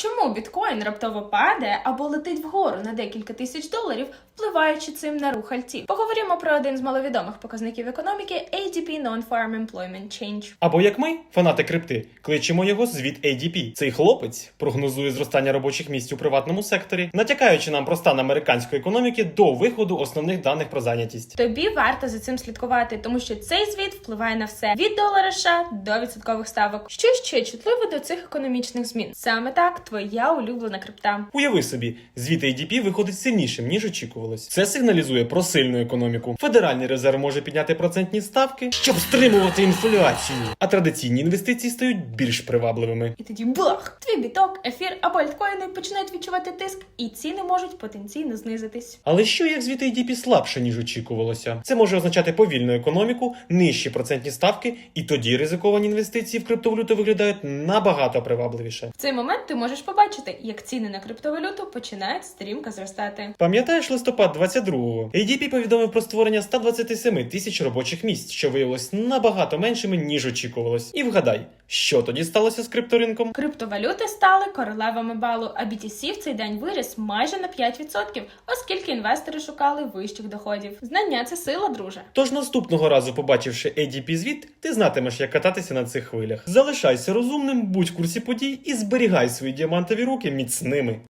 Sure. Чому біткоін раптово падає або летить вгору на декілька тисяч доларів, впливаючи цим на рух альтів? Поговоримо про один з маловідомих показників економіки ADP Non-Farm Employment Change. Або як ми, фанати крипти, кличемо його звіт ADP. Цей хлопець прогнозує зростання робочих місць у приватному секторі, натякаючи нам про стан американської економіки до виходу основних даних про зайнятість. Тобі варто за цим слідкувати, тому що цей звіт впливає на все від долара США до відсоткових ставок. Що ще чутливо до цих економічних змін? Саме так, твоя улюблена крипта. Уяви собі, звіт ADP виходить сильнішим ніж очікувалось. Це сигналізує про сильну економіку. Федеральний резерв може підняти процентні ставки, щоб стримувати інфляцію. А традиційні інвестиції стають більш привабливими. І тоді бах! Твій біток, ефір або альткоїни починають відчувати тиск, і ціни можуть потенційно знизитись. Але що як звіт ADP слабше ніж очікувалося? Це може означати повільну економіку, нижчі процентні ставки, і тоді ризиковані інвестиції в криптовалюту виглядають набагато привабливіше. В цей момент ти можеш побачити, як ціни на криптовалюту починають стрімко зростати. Пам'ятаєш листопад 22-го? ADP повідомив про створення 127 тисяч робочих місць, що виявилось набагато меншими ніж очікувалось. І вгадай, що тоді сталося з крипторинком? Криптовалюти стали королевами балу, а BTC в цей день виріс майже на 5%, оскільки інвестори шукали вищих доходів. Знання це сила, друже. Тож наступного разу, побачивши ADP звіт, ти знатимеш, як кататися на цих хвилях. Залишайся розумним, будь в курсі подій і зберігай свої діамантові руки міцними.